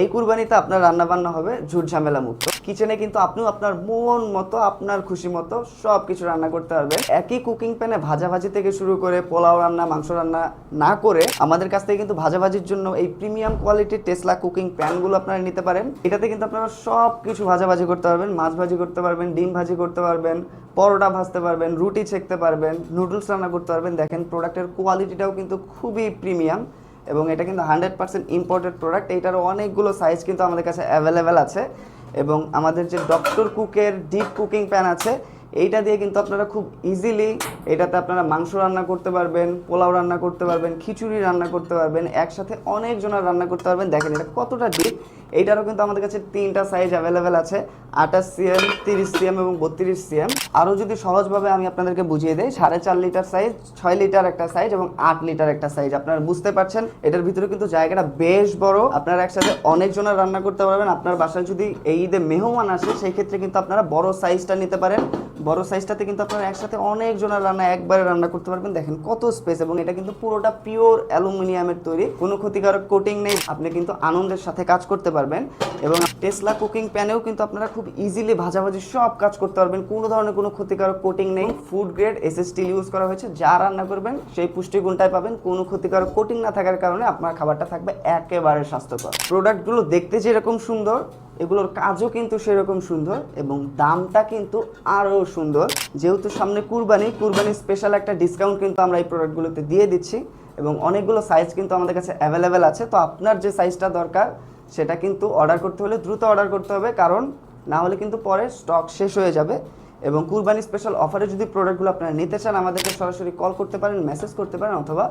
এই কুরবানিতে আপনার রান্না বান্না হবে ঝুট ঝামেলা মুক্ত কিচেনে কিন্তু আপনিও আপনার মন মতো, আপনার খুশি মতো সব কিছু রান্না করতে পারবেন। একই কুকিং প্যানে ভাজাভাজি থেকে শুরু করে পোলাও রান্না, মাংস রান্না না করে আমাদের কাছ থেকে কিন্তু ভাজাভাজির জন্য এই প্রিমিয়াম কোয়ালিটির টেসলা কুকিং প্যানগুলো আপনারা নিতে পারেন। এটাতে কিন্তু আপনারা সব কিছু ভাজাভাজি করতে পারবেন, মাছ ভাজি করতে পারবেন, ডিম ভাজি করতে পারবেন, পরোটা ভাজতে পারবেন, রুটি ছেঁকতে পারবেন নুডলস রান্না করতে পারবেন। দেখেন প্রোডাক্টের কোয়ালিটিটাও কিন্তু খুবই প্রিমিয়াম এবং এটা কিন্তু হান্ড্রেড পার্সেন্ট ইম্পোর্টেড প্রোডাক্ট এইটারও অনেকগুলো সাইজ কিন্তু আমাদের কাছে অ্যাভেলেবেল আছে। এবং আমাদের যে ডক্টর কুকের ডিপ কুকিং প্যান আছে এইটা দিয়ে কিন্তু আপনারা খুব ইজিলি এটাতে আপনারা মাংস রান্না করতে পারবেন, পোলাও রান্না করতে পারবেন, খিচুড়ি রান্না করতে পারবেন, একসাথে অনেক জনের রান্না করতে পারবেন। দেখেন এটা কতটা ডিপ এইটারও কিন্তু আমাদের কাছে তিনটা সাইজ অ্যাভেলেবেল আছে, আঠাশ সিএম তিরিশ সিএম এবং বত্রিশ সিএম আরও যদি সহজভাবে আমি আপনাদেরকে বুঝিয়ে দিই, সাড়ে চার লিটার সাইজ ছয় লিটার একটা সাইজ এবং আট লিটার একটা সাইজ আপনারা বুঝতে পারছেন? এটার ভিতরে কিন্তু জায়গাটা বেশ বড়। আপনারা একসাথে অনেকজনের রান্না করতে পারবেন। আপনার বাসায় যদি এই ঈদে মেহমান আসে, সেই ক্ষেত্রে কিন্তু আপনারা বড় সাইজটা নিতে পারেন। বড় সাইজটাতে কিন্তু আপনারা একসাথে অনেক জনের রান্না একবারে রান্না করতে পারবেন। দেখেন কত স্পেস এবং এটা কিন্তু পুরোটা পিওর অ্যালুমিনিয়ামের তৈরি। কোনো ক্ষতিকারক কোটিং নেই। আপনি কিন্তু আনন্দের সাথে কাজ করতে পারবেন এবং টেসলা কুকিং প্যানেও কিন্তু আপনারা খুব ইজিলি ভাজাভাজি সব কাজ করতে পারবেন। কোনো ধরনের কোনো ক্ষতিকারক কোটিং নেই। Food grade S steel use করা হয়েছে। যা রান্না করবেন, সেই পুষ্টিগুণটাই পাবেন। কোনো ক্ষতিকারক কোটিং না থাকার কারণে আপনার খাবারটা থাকবে একেবারে স্বাস্থ্যকর। প্রোডাক্টগুলো দেখতে যেরকম সুন্দর এগুলোর কাজও কিন্তু সেরকম সুন্দর এবং দামটা কিন্তু আরও সুন্দর। যেহেতু সামনে কুরবানি কুরবানি স্পেশাল একটা ডিসকাউন্ট কিন্তু আমরা এই প্রোডাক্টগুলোতে দিয়ে দিচ্ছি এবং অনেকগুলো সাইজ কিন্তু আমাদের কাছে অ্যাভেলেবেল আছে। তো আপনার যে সাইজটা দরকার, সেটা কিন্তু অর্ডার করতে হলে দ্রুত অর্ডার করতে হবে, কারণ না হলে কিন্তু পরে স্টক শেষ হয়ে যাবে। এবং কুরবানি স্পেশাল অফারে যদি প্রোডাক্টগুলো আপনারা নিতে চান, আমাদেরকে সরাসরি কল করতে পারেন মেসেজ করতে পারেন, অথবা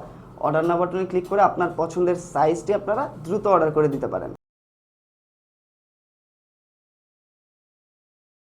অর্ডার না বাটনে ক্লিক করে আপনার পছন্দের সাইজটি আপনারা দ্রুত অর্ডার করে দিতে পারেন।